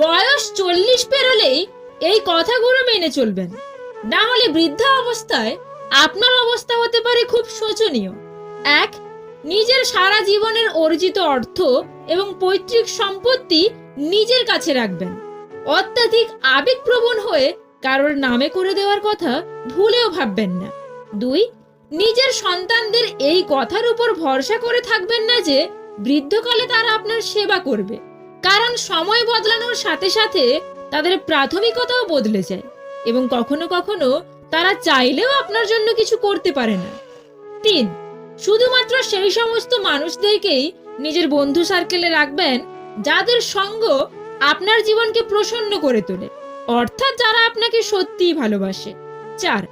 বয়স চল্লিশ পেরোলেই এই কথাগুলো মেনে চলবেন। না হলে বৃদ্ধা অবস্থায় আপনার অবস্থা হতে পারে খুব শোচনীয়। এক, নিজের সারা জীবনের অর্জিত অর্থ এবং পৈতৃক সম্পত্তি নিজের কাছে রাখবেন। অত্যাধিক আবেগপ্রবণ হয়ে কারোর নামে করে দেওয়ার কথা ভুলেও ভাববেন না। দুই, নিজের সন্তানদের এই কথার উপর ভরসা করে থাকবেন না যে বৃদ্ধকালে তারা আপনার সেবা করবে। কারণ সময় বদলানোর সাথে সাথে তাদের প্রাথমিকতাও বদলে যায় এবং কখনো কখনো তারা চাইলেও আপনার জন্য কিছু করতে পারে না। তিন, শুধুমাত্র সেই সমস্ত মানুষদেরকেই নিজের বন্ধু সার্কেলে রাখবেন যাদের সঙ্গ আপনার জীবনকে প্রসন্ন করে তোলে। অর্থাৎ যারা আপনাকে সত্যিই ভালোবাসে। চার,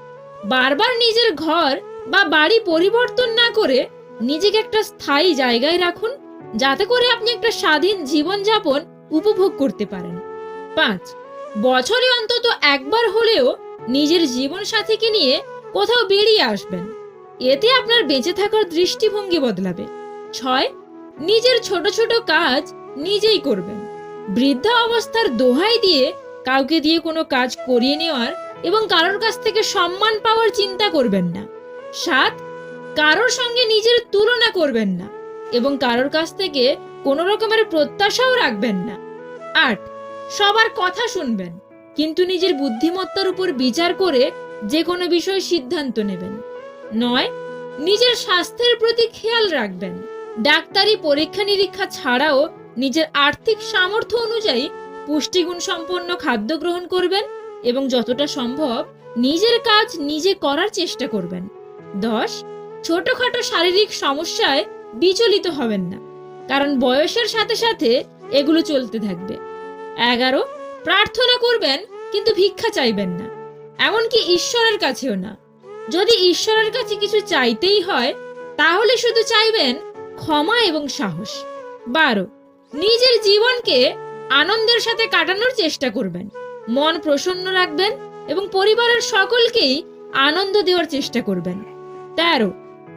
বারবার নিজের ঘর বা বাড়ি পরিবর্তন না করে নিজেকে একটা স্থায়ী জায়গায় রাখুন যাতে করে আপনি একটা স্বাধীন জীবনযাপন উপভোগ করতে পারেন। পাঁচ, বছরে অন্তত একবার হলেও নিজের জীবন সাথীকে নিয়ে কোথাও বেরিয়ে আসবেন। এতে আপনার বেঁচে থাকার দৃষ্টিভঙ্গি বদলাবে। ছয়, নিজের ছোট ছোট কাজ নিজেই করবেন। বৃদ্ধা অবস্থার দোহাই দিয়ে কাউকে দিয়ে কোনো কাজ করিয়ে নেওয়ার এবং কারোর কাছ থেকে সম্মান পাওয়ার চিন্তা করবেন না। সাত, কারোর সঙ্গে নিজের তুলনা করবেন না। এবং কারোর কাছ থেকে কোনো রকমের প্রত্যাশাও রাখবেন না। আট, সবার কথা শুনবেন, কিন্তু নিজের বুদ্ধিমত্তার উপর বিচার করে যে কোনো বিষয়ে সিদ্ধান্ত নেবেন। নয়, নিজের স্বাস্থ্যের প্রতি খেয়াল রাখবেন। ডাক্তারি পরীক্ষা নিরীক্ষা ছাড়াও নিজের আর্থিক সামর্থ্য অনুযায়ী পুষ্টিগুণ সম্পন্ন খাদ্য গ্রহণ করবেন এবং যতটা সম্ভব নিজের কাজ নিজে করার চেষ্টা করবেন। দশ, ছোটখাটো শারীরিক সমস্যায় বিচলিত হবেন না, কারণ বয়সের সাথে সাথে এগুলো চলতে থাকবে। এগারো, প্রার্থনা করবেন, কিন্তু ভিক্ষা চাইবেন না, এমনকি ঈশ্বরের কাছেও না। যদি ঈশ্বরের কাছে কিছু চাইতেই হয়, তাহলে শুধু চাইবেন ক্ষমা এবং সাহস। বারো, নিজের জীবনকে আনন্দের সাথে কাটানোর চেষ্টা করবেন, মন প্রসন্ন রাখবেন এবং পরিবারের সকলকেই আনন্দ দেওয়ার চেষ্টা করবেন। তেরো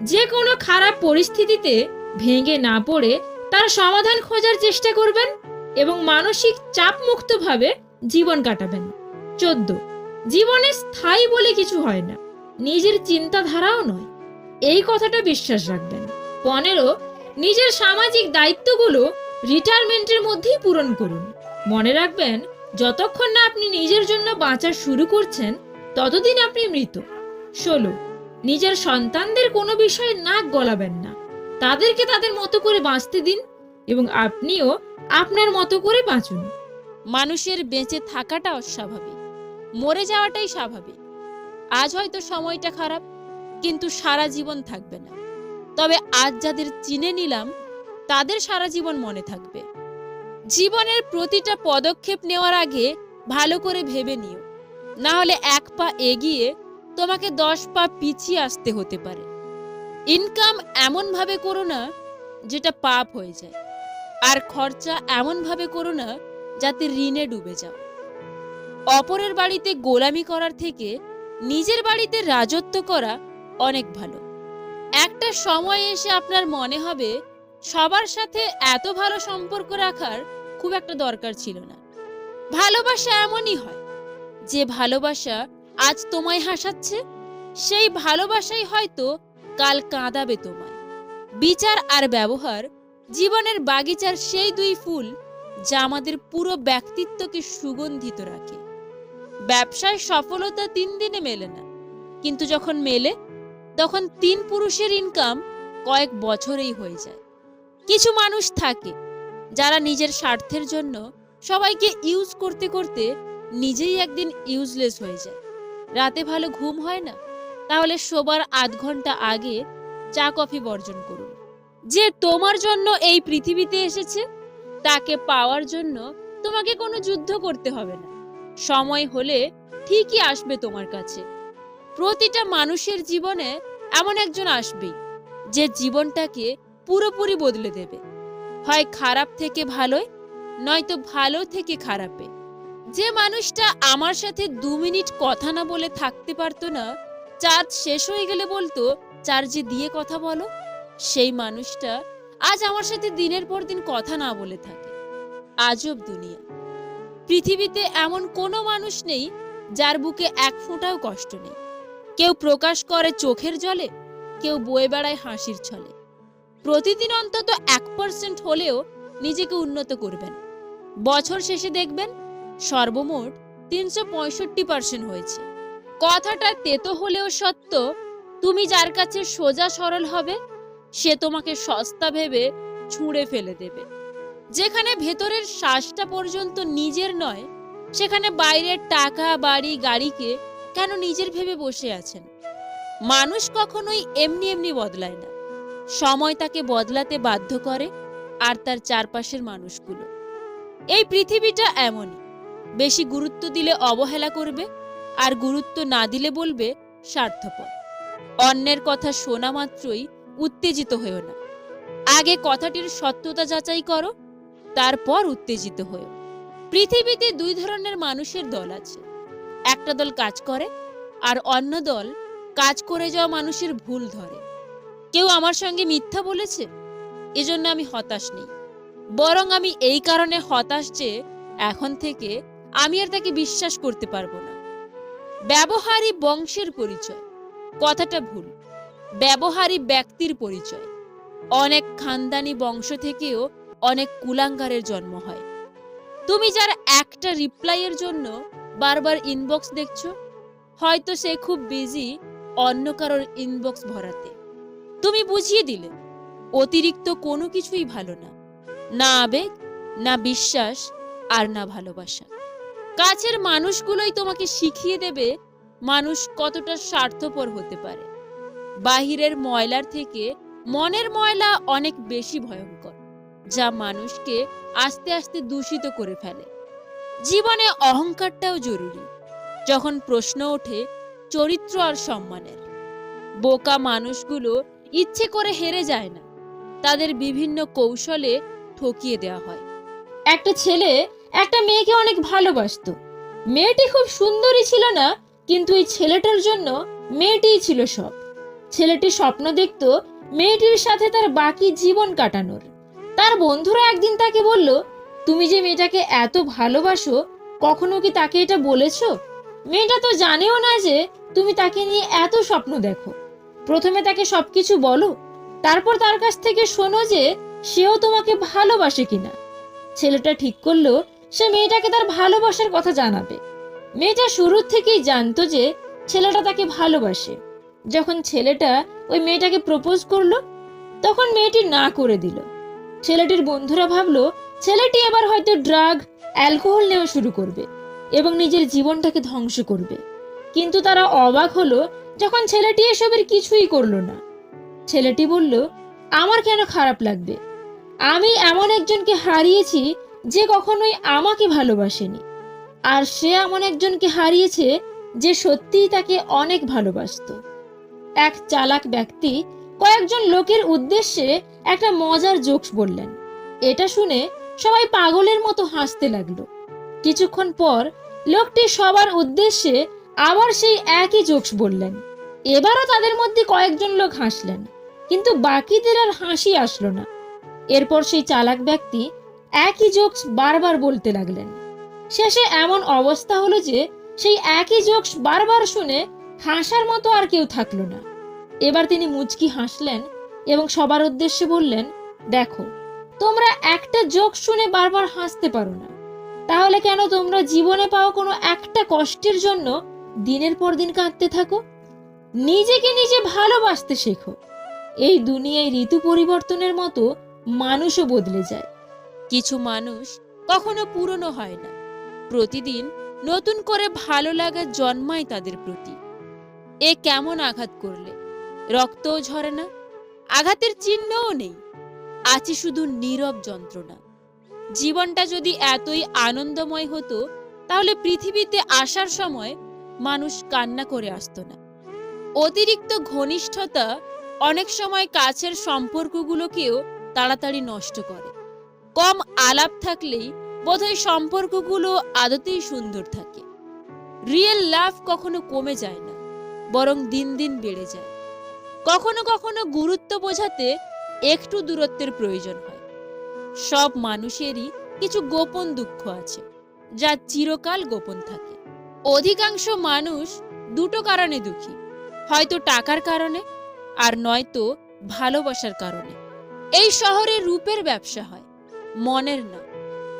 যে কোনো খারাপ পরিস্থিতিতে ভেঙে না পড়ে তার সমাধান খোঁজার চেষ্টা করবেন এবং মানসিক চাপ মুক্তভাবে জীবন কাটাবেন। চোদ্দ। জীবনে স্থায়ী বলে কিছু হয় না। নিজের চিন্তাধারাও নয়। এই কথাটা বিশ্বাস রাখবেন। পনেরো। নিজের সামাজিক দায়িত্বগুলো রিটায়ারমেন্টের মধ্যেই পূরণ করুন। মনে রাখবেন, যতক্ষণ না আপনি নিজের জন্য বাঁচা শুরু করছেন, ততদিন আপনি মৃত। ষোলো। নিজের সন্তানদের কোনো বিষয়ে নাক গলাবেন না। তাদেরকে তাদের মতো করে বাঁচতে দিন এবং আপনিও আপনার মতো করে বাঁচুন। মানুষের বেঁচে থাকাটা অস্বাভাবিক, মরে যাওয়াটাই স্বাভাবিক। আজ হয়তো সময়টা খারাপ, কিন্তু সারা জীবন থাকবে না। তবে আজ যাদের চিনে নিলাম, তাদের সারা জীবন মনে থাকবে। জীবনের প্রতিটা পদক্ষেপ নেওয়ার আগে ভালো করে ভেবে নিও। না হলে এক পা এগিয়ে তোমাকে দশ পা পিছিয়ে আসতে হতে পারে। ইনকাম এমনভাবে করো না, যেটা পাপ হয়ে যায়। আর খরচা এমনভাবে করো না, যাতে ঋণে ডুবে যাও। অপরের বাড়িতে গোলামি করার থেকে নিজের বাড়িতে রাজত্ব করা অনেক ভালো। একটা সময় এসে আপনার মনে হবে, সবার সাথে এত ভালো সম্পর্ক রাখার খুব একটা দরকার ছিল না। ভালোবাসা এমনই হয়, যে ভালোবাসা আজ তোমায় হাসাচ্ছে, সেই ভালোবাসাই হয়তো কাল কাঁদাবে তোমায়। বিচার আর ব্যবহার, জীবনের বাগিচার সেই দুই ফুল যা আমাদের পুরো ব্যক্তিত্বকে সুগন্ধিত রাখে। ব্যবসায় সফলতা তিন দিনে মেলে না, কিন্তু যখন মেলে, তখন তিন পুরুষের ইনকাম কয়েক বছরেই হয়ে যায়। কিছু মানুষ থাকে, যারা নিজের স্বার্থের জন্য সবাইকে ইউজ করতে করতে নিজেই একদিন ইউজলেস হয়ে যায়। রাতে ভালো ঘুম হয় না, তাহলে শোবার আধ ঘণ্টা আগে চা কফি বর্জন করুন। যে তোমার জন্য এই পৃথিবীতে এসেছে, তাকে পাওয়ার জন্য তোমাকে কোনো যুদ্ধ করতে হবে না। সময় হলে ঠিকই আসবে তোমার কাছে। প্রতিটা মানুষের জীবনে এমন একজন আসবেই, যে জীবনটাকে পুরোপুরি বদলে দেবে। হয় খারাপ থেকে ভালোয়, নয়তো ভালো থেকে খারাপে। যে মানুষটা আমার সাথে দু মিনিট কথা না বলে থাকতে পারতো না চার্জ শেষ হয়ে গেলে বলতো চার্জে দিয়ে কথা বলো। সেই মানুষটা আজ আমার সাথে দিনের পর দিন কথা না বলে থাকে। আজব দুনিয়া। পৃথিবীতে এমন কোনো মানুষ নেই যার বুকে এক ফোঁটাও কষ্ট নেই। কেউ প্রকাশ করে চোখের জলে, কেউ বয়ে বেড়ায় হাসির ছলে। প্রতিদিন অন্তত এক পার্সেন্ট হলেও নিজেকে উন্নত করবেন। বছর শেষে দেখবেন সর্বমোট তিনশো পঁয়ষট্টি পার্সেন্ট হয়েছে। কথাটা তেতো হলেও সত্য, তুমি যার কাছে সোজা সরল হবে, সে তোমাকে সস্তা ভেবে ছুঁড়ে ফেলে দেবে। যেখানে ভেতরের শ্বাসটা পর্যন্ত নিজের নয়, সেখানে বাইরের টাকা, বাড়ি, গাড়িকে কেন নিজের ভেবে বসে আছেন? মানুষ কখনোই এমনি এমনি বদলায় না। সময় তাকে বদলাতে বাধ্য করে আর তার চারপাশের মানুষগুলো। এই পৃথিবীটা এমনই। বেশি গুরুত্ব দিলে অবহেলা করবে আর গুরুত্ব না দিলে বলবে স্বার্থপর। অন্যের কথা শোনা মাত্রই উত্তেজিত হয়েও না। আগে কথাটির সত্যতা যাচাই করো, তারপর উত্তেজিত হয়েও পৃথিবীতে দুই ধরনের মানুষের দল আছে। একটা দল কাজ করে আর অন্য দল কাজ করে যাওয়া মানুষের ভুল ধরে। কেউ আমার সঙ্গে মিথ্যা বলেছে, এজন্য আমি হতাশ নেই। বরং আমি এই কারণে হতাশ যে এখন থেকে আমি আর তাকে বিশ্বাস করতে পারব না। ব্যবহারই বংশের পরিচয়। কথাটা ভুল। ব্যবহারী ব্যক্তির পরিচয়। অনেক খানদানি বংশ থেকেও অনেক কুলাঙ্গারের জন্ম হয়। তুমি যার একটা রিপ্লাইয়ের জন্য বারবার ইনবক্স দেখছ, হয়তো সে খুব বিজি অন্য কারোর ইনবক্স ভরাতে। তুমি বুঝিয়ে দিলে, অতিরিক্ত কোনো কিছুই ভালো না। না আবেগ, না বিশ্বাস, আর না ভালোবাসা। কাছের মানুষগুলোই তোমাকে শিখিয়ে দেবে মানুষ কতটা স্বার্থপর হতে পারে। বাহিরের ময়লার থেকে মনের ময়লা অনেক বেশি ভয়ঙ্কর, যা মানুষকে আস্তে আস্তে দূষিত করে ফেলে। জীবনে অহংকারটাও জরুরি, যখন প্রশ্ন ওঠে চরিত্র আর সম্মানের। বোকা মানুষগুলো ইচ্ছে করে হেরে যায় না, তাদের বিভিন্ন কৌশলে ঠকিয়ে দেওয়া হয়। একটা ছেলে একটা মেয়েকে অনেক ভালোবাসতো। মেয়েটি খুব সুন্দরী ছিল না, কিন্তু এই ছেলেটার জন্য মেয়েটিই ছিল সব। ছেলেটি স্বপ্ন দেখত মেয়েটির সাথে তার বাকি জীবন কাটানোর। তার বন্ধুরা একদিন তাকে বলল, তুমি যে মেয়েটাকে এত ভালোবাসো, কখনো কি তাকে এটা বলেছ? মেয়েটা তো জানেও না যে তুমি তাকে নিয়ে এত স্বপ্ন দেখো। প্রথমে তাকে সবকিছু বলো, তারপর তার কাছ থেকে শোনো যে সেও তোমাকে ভালোবাসে কিনা। ছেলেটা ঠিক করল সে মেয়েটাকে তার ভালোবাসার কথা জানাবে। মেয়েটা শুরুর থেকেই জানতো যে ছেলেটা তাকে ভালোবাসে। যখন ছেলেটা ওই মেয়েটাকে প্রপোজ করল, তখন মেয়েটি না করে দিল। ছেলেটির বন্ধুরা ভাবলো, ছেলেটি এবার হয়তো ড্রাগ, অ্যালকোহল নেওয়া শুরু করবে এবং নিজের জীবনটাকে ধ্বংস করবে। কিন্তু তারা অবাক হলো যখন ছেলেটি এসবের কিছুই করল না। ছেলেটি বলল, আমার কেন খারাপ লাগবে? আমি এমন একজনকে হারিয়েছি যে কখনোই আমাকে ভালোবাসেনি। আর সে এমন একজনকে হারিয়েছে যে সত্যিই তাকে অনেক ভালোবাসতো। এক চালাক ব্যক্তি কয়েকজন লোকের উদ্দেশ্যে একটা মজার জোকস বললেন। এটা শুনে সবাই পাগলের মতো হাসতে লাগল। কিছুক্ষণ পর লোকটি সবার উদ্দেশ্যে আবার সেই একই জোকস বললেন। এবারও তাদের মধ্যে কয়েকজন লোক হাসলেন, কিন্তু বাকিদের আর হাসি আসলো না। এরপর সেই চালাক ব্যক্তি একই জোকস বারবার বলতে লাগলেন। শেষে এমন অবস্থা হলো যে, সেই একই জোকস বারবার শুনে হাসার মতো আর কেউ থাকল না। এবার তিনি মুচকি হাসলেন এবং সবার উদ্দেশ্যে বললেন, দেখো, তোমরা একটা জোক শুনে বারবার হাসতে পারো না। তাহলে কেন তোমরা জীবনে পাওয়া কোনো একটা কষ্টের জন্য দিনের পর দিন কাঁদতে থাকো? নিজেকে নিজে ভালোবাসতে শেখো। এই দুনিয়ায় ঋতু পরিবর্তনের মতো মানুষও বদলে যায়। কিছু মানুষ কখনো পুরনো হয় না। প্রতিদিন নতুন করে ভালো লাগা জন্মায় তাদের প্রতি। এ কেমন আঘাত করলে? রক্তও ঝরে না, আঘাতের চিহ্নও নেই। আছে শুধু নীরব যন্ত্রণা। জীবনটা যদি এতই আনন্দময় হতো, তাহলে পৃথিবীতে আসার সময় মানুষ কান্না করে আসতো না। অতিরিক্ত ঘনিষ্ঠতা অনেক সময় কাছের সম্পর্কগুলোকেও তাড়াতাড়ি নষ্ট করে। কম আলাপ থাকলেই বোধহয় সম্পর্কগুলো আদতেই সুন্দর থাকে। রিয়েল লাভ কখনো কমে যায় না, বরং দিন দিন বেড়ে যায়। কখনো কখনো গুরুত্ব বোঝাতে একটু দূরত্বের প্রয়োজন হয়। সব মানুষেরই কিছু গোপন দুঃখ আছে, যা চিরকাল গোপন থাকে। অধিকাংশ মানুষ দুটো কারণে দুঃখী, হয়তো টাকার কারণে আর নয়তো ভালোবাসার কারণে। এই শহরে রূপের ব্যবসা হয় মনের না।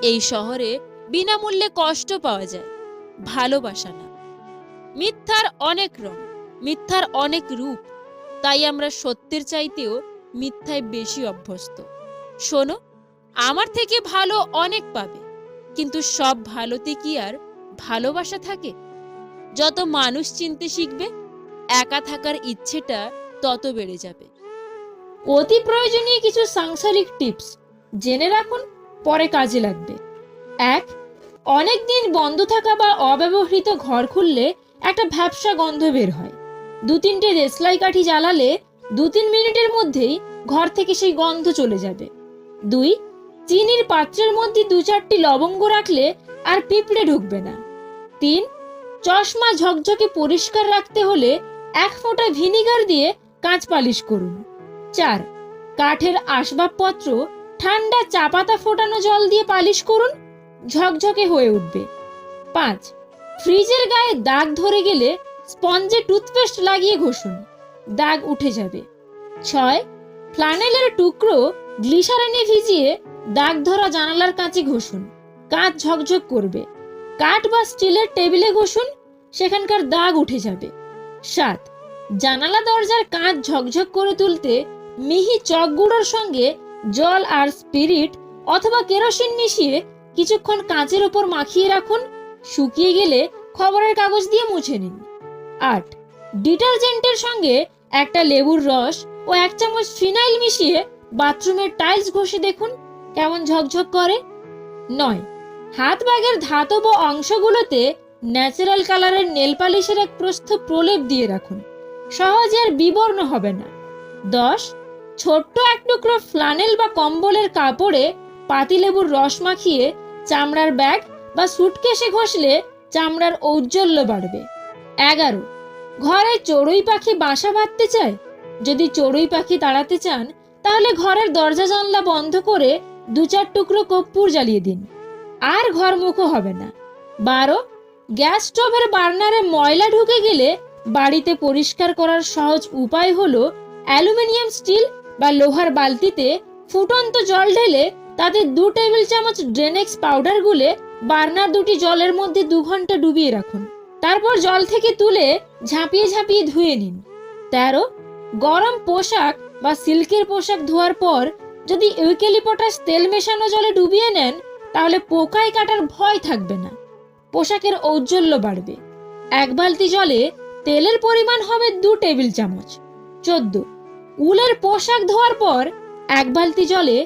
এই শহরে বিনামূল্যে কষ্ট পাওয়া যায়, ভালোবাসা না। মিথ্যার অনেক রং, মিথ্যার অনেক রূপ, তাই আমরা সত্যের চাইতেও মিথ্যায় বেশি অভ্যস্ত। শোনো, আমার থেকে ভালো অনেক পাবে, কিন্তু সব ভালোতে কি আর ভালোবাসা থাকে? যত মানুষ চিনতে শিখবে, একা থাকার ইচ্ছেটা তত বেড়ে যাবে। অতি প্রয়োজনীয় কিছু সাংসারিক টিপস। জেনে রাখুন, পরে কাজে লাগবে। এক অনেক দিন বন্ধ থাকা বা অব্যবহৃত ঘর খুললে একটা ভ্যাবসা গন্ধ বের হয়। দু তিনটে রেসলাই কাঠি জ্বালালে দু তিন মিনিটের মধ্যেই ঘর থেকে সেই গন্ধ চলে যাবে। দুই, চিনির পাত্রের মধ্যে দু চারটি লবঙ্গ রাখলে আর পিঁপড়ে ঢুকবে না। তিন, চশমা ঝকঝকে পরিষ্কার রাখতে হলে এক ফোঁটা ভিনিগার দিয়ে কাঁচ পালিশ করুন। চার, কাঠের আসবাবপত্র ঠান্ডা চা পাতা ফোটানো জল দিয়ে পালিশ করুন, ঝকঝকে হয়ে উঠবে। পাঁচ, ফ্রিজের গায়ে দাগ ধরে গেলে স্পঞ্জে টুথপেস্ট লাগিয়ে ঘষুন, দাগ উঠে যাবে। ছয়, ফ্লানেলের টুকরো গ্লিসারিনে ভিজিয়ে দাগ ধরা জানালার কাছে ঘষুন, কাঁচ ঝকঝক করবে। কাঠ বা স্টিলের টেবিলে ঘষুন, সেখানকার দাগ উঠে যাবে। সাত, জানালা দরজার কাঁচ ঝকঝক করে তুলতে মিহি চক গুঁড়োর সঙ্গে জল আর স্পিরিট অথবা কেরোসিন মিশিয়ে কিছুক্ষণ কাঁচের উপর মাখিয়ে রাখুন, শুকিয়ে গেলে খবরের কাগজ দিয়ে মুছে নিন। আট, ডিটারজেন্টের সঙ্গে একটা লেবুর রস ও এক চামচ ফিনাইল মিশিয়ে বাথরুমের টাইলস ঘষে দেখুন কেমন ঝকঝক করে। নয়, হাত ব্যাগের ধাতব অংশগুলোতে ন্যাচারাল কালারের নেল পালিশের এক প্রস্থ প্রলেপ দিয়ে রাখুন। সহজে আর বিবর্ণ হবে না। দশ ছোট্ট এক টুকরো ফ্লানেল বা কম্বলের কাপড়ে পাতিলেবুর রস মাখিয়ে চামড়ার ব্যাগ বা সুটকেসে ঘষলে চামড়ার ঔজ্জ্বল্য বাড়বে। এগারো, ঘরে চড়ুই পাখি বাসা বাঁধতে চায়? যদি চড়ুই পাখি তাড়াতে চান, তাহলে ঘরের দরজা জানলা বন্ধ করে দু চার টুকরো কর্পূর জ্বালিয়ে দিন। আর ঘর মুখো হবে না। বারো, গ্যাস স্টোভের বার্নারে ময়লা ঢুকে গেলে বাড়িতে পরিষ্কার করার সহজ উপায় হলো অ্যালুমিনিয়াম স্টিল বা লোহার বালতিতে ফুটন্ত জল ঢেলে তাতে দু টেবিল চামচ ড্রেনেক্স পাউডার গুলে বার্নার দুটি জলের মধ্যে দু ঘণ্টা ডুবিয়ে রাখুন। তারপর জল থেকে তুলে ঝাঁপিয়ে ঝাঁপিয়ে ধুয়ে নিন। তেরো, গরম পোশাক বা সিল্কের পোশাক ধোয়ার পর যদি ইউকেলিপটাস তেল মেশানো জলে ডুবিয়ে নেন, তাহলে পোকায় কাটার ভয় থাকবে না। পোশাকের ঔজ্জ্বল্য বাড়বে। এক বালতি জলে তেলের পরিমাণ হবে দু টেবিল চামচ। চোদ্দ উলের পোশাক ধোয়ার পর এক বালতি জলে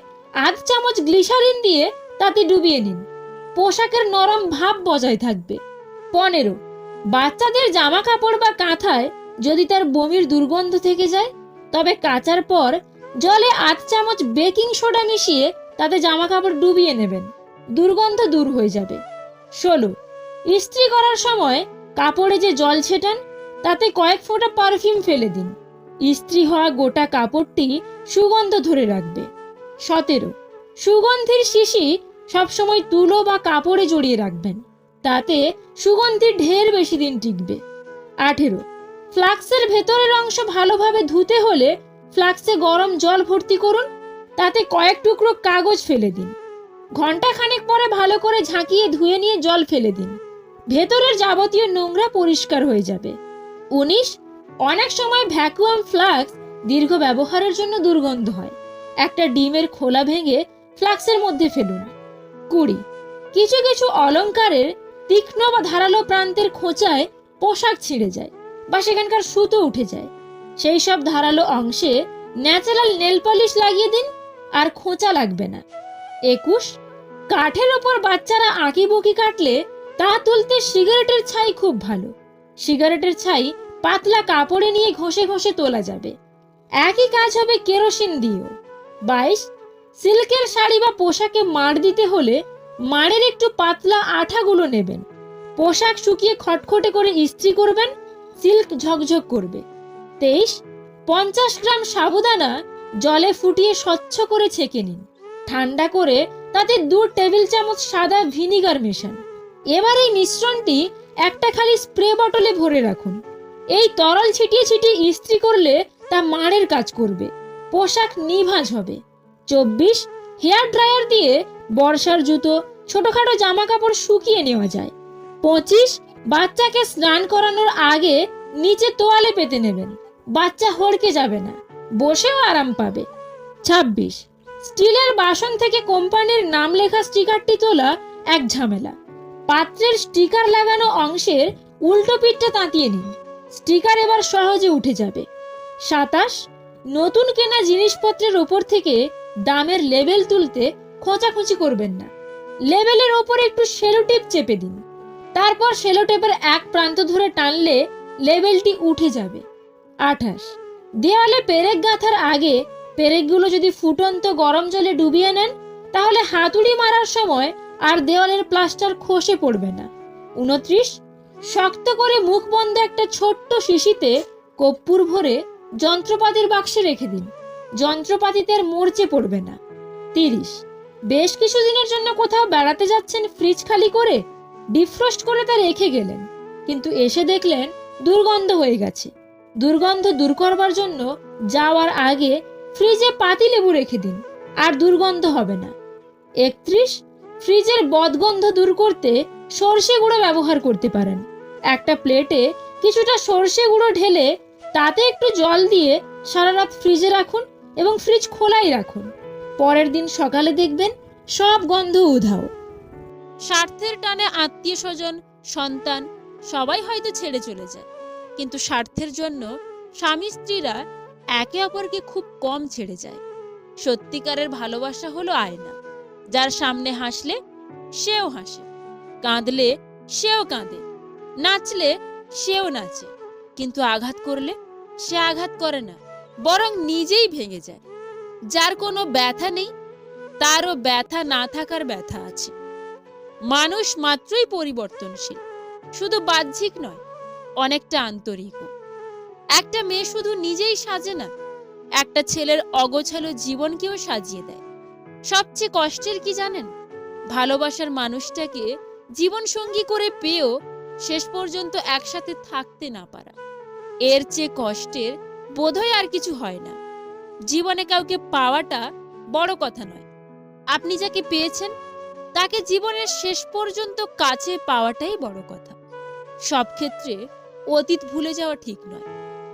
আধ চামচ গ্লিসারিন দিয়ে তাতে ডুবিয়ে নিন। পোশাকের নরম ভাব বজায় থাকবে। পনেরো, বাচ্চাদের জামা কাপড় বা কাঁথায় যদি তার বমির দুর্গন্ধ থেকে যায়, তবে কাচার পর জলে আধ চামচ বেকিং সোডা মিশিয়ে তাতে জামা কাপড় ডুবিয়ে নেবেন। দুর্গন্ধ দূর হয়ে যাবে। ষোলো, ইস্ত্রি করার সময় কাপড়ে যে জল ছেটান, তাতে কয়েক ফোঁটা পারফিউম ফেলে দিন। ইস্ত্রি হওয়া গোটা কাপড়টি সুগন্ধ ধরে রাখবে। সতেরো, সুগন্ধির শিশি সবসময় তুলো বা কাপড়ে জড়িয়ে রাখবেন, তাতে সুগন্ধি ঢের বেশি দিন টিকবে। আঠেরো, ফ্লাক্সের ভেতরের অংশ ভালোভাবে ধুতে হলে ফ্লাক্সে গরম জল ভর্তি করুন, তাতে কয়েক টুকরো কাগজ ফেলে দিন। ঘণ্টা খানেক পরে ভালো করে ঝাঁকিয়ে ধুয়ে নিয়ে জল ফেলে দিন। ভেতরের যাবতীয় নোংরা পরিষ্কার হয়ে যাবে। উনিশ অনেক সময় ভ্যাকুয়াম ফ্লাক্স দীর্ঘ ব্যবহারের জন্য দুর্গন্ধ হয়। একটা ডিমের খোলা ভেঙে ফ্লাক্সের মধ্যে ফেলুন। কুড়ি। কিছু কিছু অলংকারের তীক্ষ্ণ বা ধারালো প্রান্তের খোঁচায় পোশাক ছিঁড়ে যায় বা সেখানকার সুতো উঠে যায়। সেই সব ধারালো অংশে ন্যাচারাল নেল পলিশ লাগিয়ে দিন আর খোঁচা লাগবে না। একুশ। কাঠের ওপর বাচ্চারা আঁকি বুকি কাটলে তা তুলতে সিগারেটের ছাই খুব ভালো। সিগারেটের ছাই পাতলা কাপড়ে নিয়ে ঘষে ঘষে তোলা যাবে। একই কাজ হবে কেরোসিন দিয়েও। বাইশ, সিল্কের শাড়ি বা পোশাকে মাড় দিতে হলে মাড়ের একটু পাতলা আঠাগুলো নেবেন। পোশাক শুকিয়ে খটখটে করে ইস্ত্রি করবেন, সিল্ক ঝকঝক করবে। তেইশ, পঞ্চাশ গ্রাম সাবুদানা জলে ফুটিয়ে স্বচ্ছ করে ছেঁকে নিন। ঠান্ডা করে তাতে দু টেবিল চামচ সাদা ভিনিগার মেশান। এবার এই মিশ্রণটি একটা খালি স্প্রে বটলে ভরে রাখুন। এই তরল ছিটিয়ে ছিটিয়ে ইস্ত্রি করলে তা মাড়ের কাজ করবে। পোশাক নিভাঁজ হবে। চব্বিশ, হেয়ার ড্রায়ার দিয়ে বর্ষার জুতো, ছোটখাটো জামা কাপড় শুকিয়ে নেওয়া যায়। পঁচিশ, বাচ্চাকে স্নান করানোর আগে নিচে তোয়ালে পেতে নেবেন। বাচ্চা হড়কে যাবে না, বসেও আরাম পাবে। ছাব্বিশ, স্টিলের বাসন থেকে কোম্পানির নাম লেখা স্টিকারটি তোলা এক ঝামেলা। পাত্রের স্টিকার লাগানো অংশের উল্টো পিঠটা তাঁতিয়ে নিন। স্টিকার এবার সহজে উঠে যাবে। সাতাশ, নতুন কেনা জিনিসপত্রের ওপর থেকে দামের লেবেল তুলতে খোঁচাখুচি করবেন না। লেবেলের ওপর একটু সেলোটেপ চেপে দিন। তারপর সেলোটেপের এক প্রান্ত ধরে টানলে লেবেলটি উঠে যাবে। আঠাশ, দেওয়ালে পেরেক গাঁথার আগে পেরেকগুলো যদি ফুটন্ত গরম জলে ডুবিয়ে নেন, তাহলে হাতুড়ি মারার সময় আর দেওয়ালের প্লাস্টার খসে পড়বে না। উনত্রিশ শক্ত করে মুখ বন্ধ একটা ছোট্ট শিশিতে কর্পূর ভরে যন্ত্রপাতির বাক্সে রেখে দিন। যন্ত্রপাতিতে আর মরচে পড়বে না। তিরিশ। বেশ কিছুদিনের জন্য কোথাও বেড়াতে যাচ্ছেন ফ্রিজ খালি করে, ডিফ্রস্ট করে তা রেখে গেলেন। কিন্তু এসে দেখলেন দুর্গন্ধ হয়ে গেছে। দুর্গন্ধ দূর করবার জন্য যাওয়ার আগে ফ্রিজে পাতি লেবু রেখে দিন, আর দুর্গন্ধ হবে না। একত্রিশ। ফ্রিজের বদগন্ধ দূর করতে সর্ষে গুঁড়ো ব্যবহার করতে পারেন। একটা প্লেটে কিছুটা সর্ষে গুঁড়ো ঢেলে তাতে একটু জল দিয়ে সারা রাত ফ্রিজে রাখুন এবং ফ্রিজ খোলাই রাখুন। পরের দিন সকালে দেখবেন সব গন্ধ উধাও। স্বার্থের টানে আত্মীয় স্বজন, সন্তান, সবাই হয়তো ছেড়ে চলে যায়। কিন্তু স্বার্থের জন্য স্বামী স্ত্রীরা একে অপরকে খুব কম ছেড়ে যায়। সত্যিকারের ভালোবাসা হলো আয়না। যার সামনে হাসলে সেও হাসে। কাঁদলে সেও কাঁদে, নাচলে সেও নাচে। কিন্তু আঘাত করলে সে আঘাত করে না, বরং নিজেই ভেঙে যায়। যার কোনো ব্যথা নেই, তারও ব্যথা না থাকার ব্যথা আছে। মানুষ মাত্রই পরিবর্তনশীল, শুধু বাহ্যিক নয়, অনেকটা আন্তরিকও। একটা মেয়ে শুধু নিজেই সাজে না, একটা ছেলের অগোছালো জীবনকেও সাজিয়ে দেয়। সবচেয়ে কষ্টের কি জানেন? ভালোবাসার মানুষটাকে জীবন সঙ্গী করে পেয়েও শেষ পর্যন্ত একসাথে থাকতে না পারা। এর চেয়ে কষ্টের বোধহয় আর কিছু হয় না। জীবনে কাউকে পাওয়াটা বড় কথা নয়। আপনি যাকে পেয়েছেন, তাকে জীবনের শেষ পর্যন্ত কাছে পাওয়াটাই বড় কথা। সব ক্ষেত্রে অতীত ভুলে যাওয়া ঠিক নয়।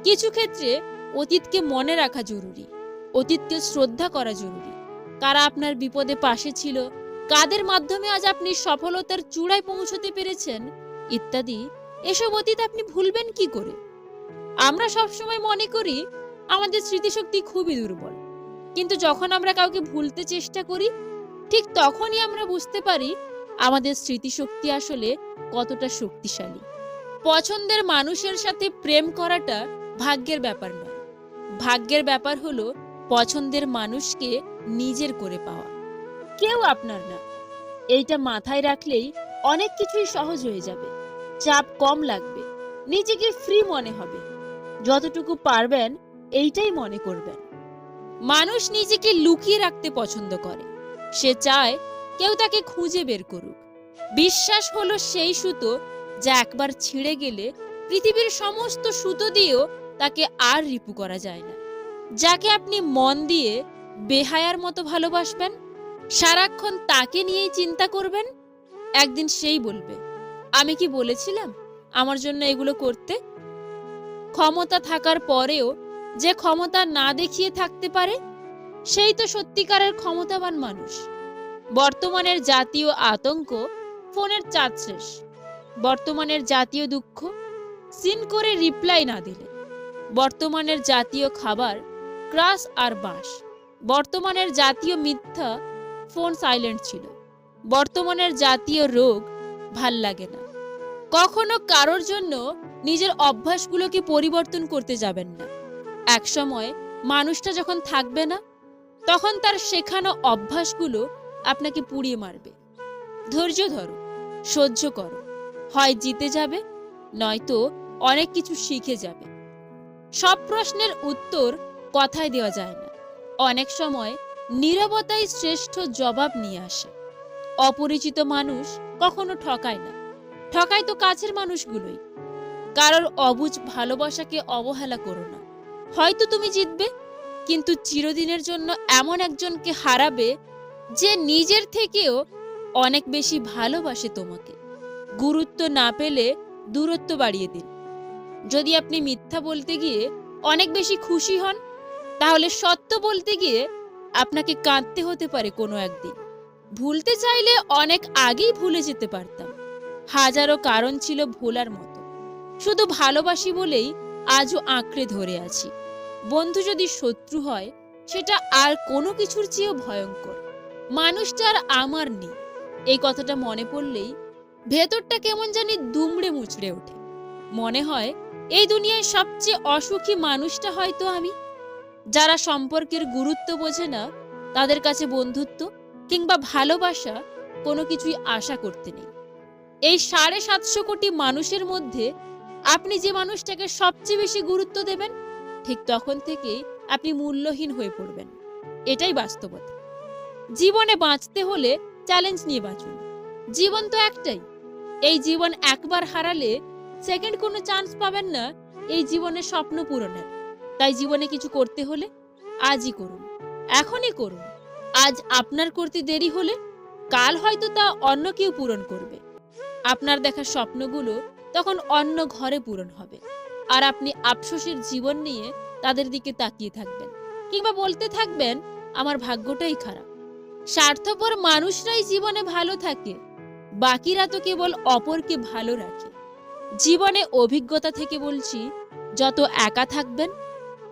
কিছু ক্ষেত্রে অতীতকে মনে রাখা জরুরি, অতীতকে শ্রদ্ধা করা জরুরি। কারা আপনার বিপদে পাশে ছিল কাদের মাধ্যমে আজ আপনি সফলতার চূড়ায় পৌঁছতে পেরেছেন? ইত্যাদি। এসব অতীত আপনি ভুলবেন কি করে? আমরা সবসময় মনে করি, আমাদের স্মৃতিশক্তি খুবই দুর্বল। কিন্তু যখন আমরা কাউকে ভুলতে চেষ্টা করি, ঠিক তখনই আমরা বুঝতে পারি, আমাদের স্মৃতিশক্তি আসলে কতটা শক্তিশালী। পছন্দের মানুষের সাথে প্রেম করাটা ভাগ্যের ব্যাপার নয়। ভাগ্যের ব্যাপার হলো, পছন্দের মানুষকে নিজের করে পাওয়া। কেউ আপনার না। এইটা মাথায় রাখলেই অনেক কিছুই সহজ হয়ে যাবে। চাপ কম লাগবে। নিজেকে ফ্রি মনে হবে। যতটুকু পারবেন, এইটাই মনে করবেন। মানুষ নিজেকে লুকিয়ে রাখতে পছন্দ করে। সে চায় কেউ তাকে খুঁজে বের করুক। বিশ্বাস হলো সেই সুতো যা একবার ছিঁড়ে গেলে পৃথিবীর সমস্ত সুতো দিয়েও তাকে আর রিপু করা যায় না। যাকে আপনি মন দিয়ে বেহায়ার মতো ভালোবাসবেন সারাক্ষণ তাকে নিয়েই চিন্তা করবেন? একদিন সেই বলবে, আমি কি বলেছিলাম আমার জন্য এগুলো করতে? ক্ষমতা থাকার পরেও যে ক্ষমতা না দেখিয়ে থাকতে পারে, সেই তো সত্যিকারের ক্ষমতাবান মানুষ। বর্তমানের জাতীয় আতঙ্ক ফোনের চাঁদ শেষ। বর্তমানের জাতীয় দুঃখ সিন করে রিপ্লাই না দিলে। বর্তমানের জাতীয় খাবার ক্রাস আর বাঁশ। বর্তমানের জাতীয় মিথ্যা ফোন সাইলেন্ট ছিল। বর্তমানের জাতীয় রোগ ভালো লাগে না। কখনো কারোর জন্য নিজের অভ্যাসগুলোকে পরিবর্তন করতে যাবেন না। একসময় মানুষটা যখন থাকবে না, তখন তার শেখানো অভ্যাসগুলো আপনাকে পুড়িয়ে মারবে। ধৈর্য ধরো, সহ্য করো, হয় জিতে যাবে, নয়তো অনেক কিছু শিখে যাবে। সব প্রশ্নের উত্তর কথায় দেওয়া যায় না। অনেক সময় নীরবতাই শ্রেষ্ঠ জবাব নিয়ে আসে। অপরিচিত মানুষ কখনো ঠকায় না। ঠকায় তো কাছের মানুষগুলোই। কারোর অবুঝ ভালোবাসাকে অবহেলা করো না। হয়তো তুমি জিতবে, কিন্তু চিরদিনের জন্য এমন একজনকে হারাবে যে নিজের থেকেও অনেক বেশি ভালোবাসে তোমাকে। গুরুত্ব না পেলে দূরত্ব বাড়িয়ে দিন। যদি আপনি মিথ্যা বলতে গিয়ে অনেক বেশি খুশি হন, তাহলে সত্য বলতে গিয়ে আপনাকে কাঁদতে হতে পারে কোনো একদিন। ভুলতে চাইলে অনেক আগেই ভুলে যেতে পারতাম। হাজারো কারণ ছিল ভোলার মতো। শুধু ভালোবাসি বলেই আজও আঁকড়ে ধরে আছি। বন্ধু যদি শত্রু হয়, সেটা আর কোনো কিছুর চেয়েও ভয়ঙ্কর। মানুষটা আর আমার নেই। এই কথাটা মনে পড়লেই ভেতরটা কেমন জানি দুমড়ে মুচড়ে ওঠে। মনে হয় এই দুনিয়ায় সবচেয়ে অসুখী মানুষটা হয়তো আমি। যারা সম্পর্কের গুরুত্ব বোঝে না, তাদের কাছে বন্ধুত্ব কিংবা ভালোবাসা কোনো কিছুই আশা করতে নেই। এই সাড়ে সাতশো কোটি মানুষের মধ্যে আপনি যে মানুষটাকে সবচেয়ে বেশি গুরুত্ব দেবেন, ঠিক তখন থেকেই আপনি মূল্যহীন হয়ে পড়বেন। এটাই বাস্তবতা। জীবনে বাঁচতে হলে চ্যালেঞ্জ নিয়ে বাঁচুন। জীবন তো একটাই। এই জীবন একবার হারালে সেকেন্ড কোনো চান্স পাবেন না, এই জীবনের স্বপ্ন পূরণের। তাই জীবনে কিছু করতে হলে আজই করুন, এখনই করুন। আজ আপনার করতে দেরি হলে কাল হয়তো তা অন্য কেউ পূরণ করবে। আপনার দেখা স্বপ্নগুলো তখন অন্য ঘরে পূরণ হবে আর আপনি আফসোসের জীবন নিয়ে তাদের দিকে তাকিয়ে থাকবেন কিংবা বলতে থাকবেন, আমার ভাগ্যটাই খারাপ। স্বার্থপর মানুষরাই জীবনে ভালো থাকে, বাকিরা তো কেবল অপরকে ভালো রাখে। জীবনে অভিজ্ঞতা থেকে বলছি, যত একা থাকবেন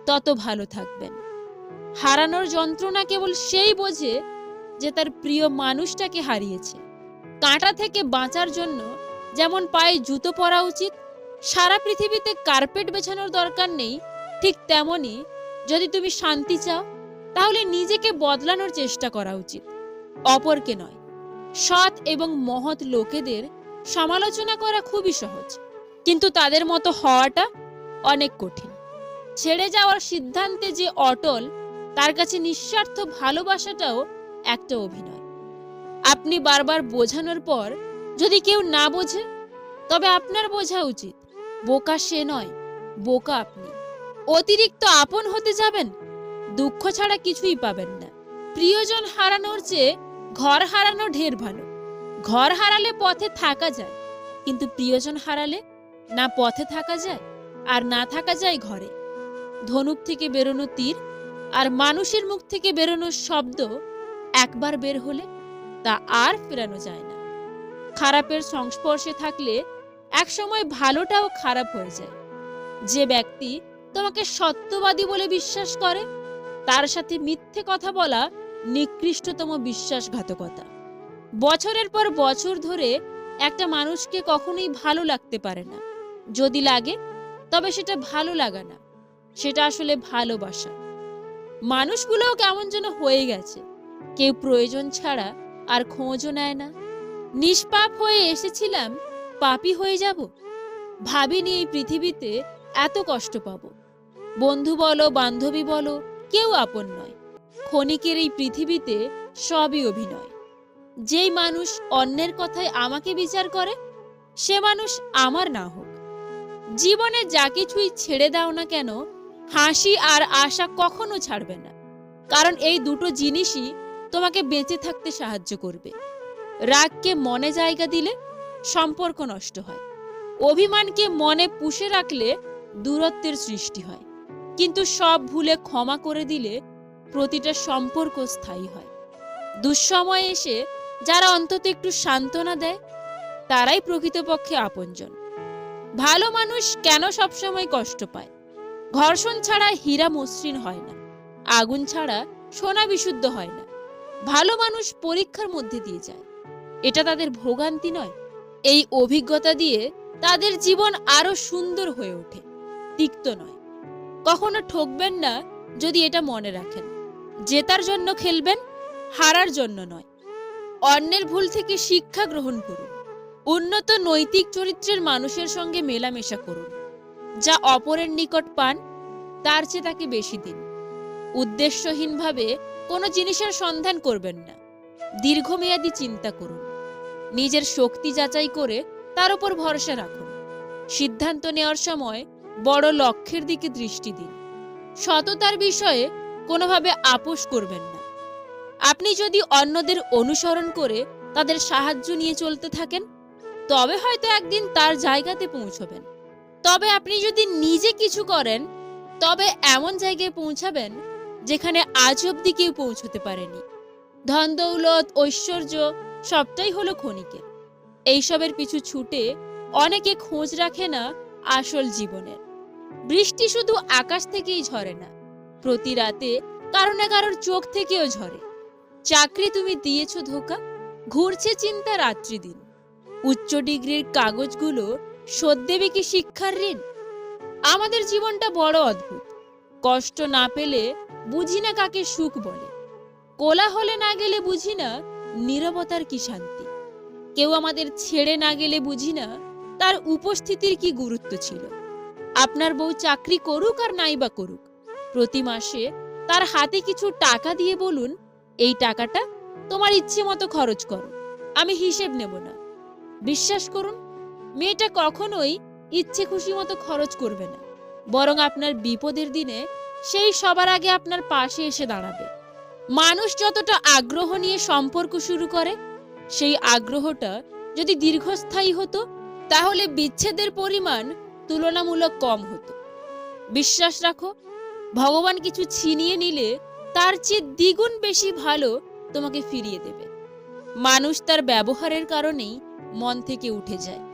তত ভালো থাকবেন। হারানোর যন্ত্রণা কেবল সেই বোঝে যে তার প্রিয় মানুষটাকে হারিয়েছে। কাঁটা থেকে বাঁচার জন্য যেমন পায়ে জুতো পরা উচিত, সারা পৃথিবীতে কার্পেট বেছানোর দরকার নেই, ঠিক তেমনই যদি তুমি শান্তি চাও, তাহলে নিজেকে বদলানোর চেষ্টা করা উচিত। অপরকে নয়, সৎ এবং মহৎ লোকেদের সমালোচনা করা খুবই সহজ, কিন্তু তাদের মতো হওয়াটা অনেক কঠিন। ছেড়ে যাওয়ার সিদ্ধান্তে যে অটল, তার কাছে নিঃস্বার্থ ভালোবাসাটাও একটা অভিনয়। আপনি বারবার বোঝানোর পর যদি কেউ না বোঝে, তবে আপনার বোঝা উচিত, বোকা সে নয়, বোকা আপনি। অতিরিক্ত আপন হতে যাবেন, দুঃখ ছাড়া কিছুই পাবেন না। প্রিয়জন হারানোর চেয়ে ঘর হারানো ঢের ভালো। ঘর হারালে পথে থাকা যায়, কিন্তু প্রিয়জন হারালে না পথে থাকা যায়, আর না থাকা যায় ঘরে। ধনুক থেকে বেরোনো তীর আর মানুষের মুখ থেকে বেরোনো শব্দ একবার বের হলে তা আর ফেরানো যায় না। খারাপের সংস্পর্শে থাকলে একসময় ভালোটাও খারাপ হয়ে যায়। যে ব্যক্তি তোমাকে সত্যবাদী বলে বিশ্বাস করে, তার সাথে মিথ্যে কথা বলা নিকৃষ্টতম বিশ্বাসঘাতকতা। বছরের পর বছর ধরে একটা মানুষকে কখনোই ভালো লাগতে পারে না। যদি লাগে, তবে সেটা ভালো লাগা না। সেটা আসলে ভালোবাসা। মানুষগুলোও কেমন যেন হয়ে গেছে। কেউ প্রয়োজন ছাড়া আর খোঁজও নেয় না। নিষ্পাপ হয়ে এসেছিলাম, পাপী হয়ে যাব। ভাবিনি এই পৃথিবীতে এত কষ্ট পাবো। বন্ধু বলো, বান্ধবী বলো, কেউ আপন নয়। ক্ষণিকের এই পৃথিবীতে সবই অভিনয়। যেই মানুষ অন্যের কথায় আমাকে বিচার করে, সে মানুষ আমার না হোক। জীবনে যা কিছুই ছেড়ে দাও না কেন হাসি আর আশা কখনো ছাড়বে না। কারণ এই দুটো জিনিসই তোমাকে বেঁচে থাকতে সাহায্য করবে। রাগকে মনে জায়গা দিলে সম্পর্ক নষ্ট হয়। অভিমানকে মনে পুষে রাখলে দূরত্বের সৃষ্টি হয়। কিন্তু সব ভুলে ক্ষমা করে দিলে প্রতিটা সম্পর্ক স্থায়ী হয়। দুঃসময়ে এসে যারা অন্তত একটু সান্ত্বনা দেয়, তারাই প্রকৃতপক্ষে আপনজন। ভালো মানুষ কেন সবসময় কষ্ট পায়? ঘর্ষণ ছাড়া হীরা মসৃণ হয় না, আগুন ছাড়া সোনা বিশুদ্ধ হয় না। ভালো মানুষ পরীক্ষার মধ্যে দিয়ে যায়। এটা তাদের ভোগান্তি নয়। এই অভিজ্ঞতা দিয়ে তাদের জীবন আরও সুন্দর হয়ে ওঠে, তিক্ত নয়। কখনো ঠকবেন না যদি এটা মনে রাখেন। জেতার জন্য খেলবেন, হারার জন্য নয়। অন্যের ভুল থেকে শিক্ষা গ্রহণ করুন। উন্নত নৈতিক চরিত্রের মানুষের সঙ্গে মেলামেশা করুন। যা অপরের নিকট পান, তার চেয়ে তাকে বেশি দিন। উদ্দেশ্যহীনভাবে কোনো জিনিসের সন্ধান করবেন না। দীর্ঘমেয়াদী চিন্তা করুন। নিজের শক্তি যাচাই করে তার উপর ভরসা রাখুন। সিদ্ধান্ত নেওয়ার সময় বড় লক্ষ্যের দিকে দৃষ্টি দিন। সততার বিষয়ে কোনোভাবে আপোষ করবেন না। আপনি যদি অন্যদের অনুসরণ করে তাদের সাহায্য নিয়ে চলতে থাকেন, তবে হয়তো একদিন তার জায়গাতে পৌঁছবেন। তবে আপনি যদি নিজে কিছু করেন, তবে এমন জায়গায় পৌঁছাবেন যেখানে আজ অব্দি কেউ পৌঁছতে পারেনি। ধন, দৌলত, ঐশ্বর্য সবটাই হলো ক্ষণিকের। এইসবের পিছু ছুটে অনেকে খোঁজ রাখে না আসল জীবনের। বৃষ্টি শুধু আকাশ থেকেই ঝরে না, প্রতি রাতে কারও না কারোর চোখ থেকেও ঝরে। চাকরি তুমি দিয়েছ ধোকা, ঘুরছে চিন্তা রাত্রি দিন উচ্চ ডিগ্রির কাগজগুলো শোধ দেবে কি শিক্ষার ঋণ? আমাদের জীবনটা বড় অদ্ভুত। কষ্ট না পেলে বুঝি না কাকে সুখ বলে। কোলাহলে না গেলে বুঝি না নীরবতার কি শান্তি। কেউ আমাদের ছেড়ে না গেলে বুঝি না তার উপস্থিতির কি গুরুত্ব ছিল। আপনার বউ চাকরি করুক আর নাই বা করুক, প্রতি মাসে তার হাতে কিছু টাকা দিয়ে বলুন, এই টাকাটা তোমার ইচ্ছে মতো খরচ করো, আমি হিসেব নেব না। বিশ্বাস করুন মেয়েটা কখনোই ইচ্ছে খুশি মতো খরচ করবে না। বরং আপনার বিপদের দিনে সেই সবার আগে আপনার পাশে এসে দাঁড়াবে। মানুষ যতটা আগ্রহ নিয়ে সম্পর্ক শুরু করে, সেই আগ্রহটা যদি দীর্ঘস্থায়ী হতো, তাহলে বিচ্ছেদের পরিমাণ তুলনামূলক কম হতো। বিশ্বাস রাখো, ভগবান কিছু ছিনিয়ে নিলে তার চেয়ে দ্বিগুণ বেশি ভালো তোমাকে ফিরিয়ে দেবে। মানুষ তার ব্যবহারের কারণেই মন থেকে উঠে যায়।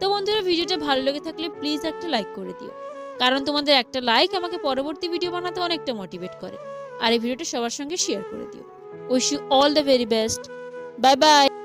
তো বন্ধুরা, ভিডিওটা ভালো লেগে থাকলে প্লিজ একটা লাইক করে দিও। কারণ তোমাদের একটা লাইক আমাকে পরবর্তী ভিডিও বানাতে অনেকটা মোটিভেট করে। আর এই ভিডিওটা সবার সঙ্গে শেয়ার করে দিও। Wish you all the very best bye bye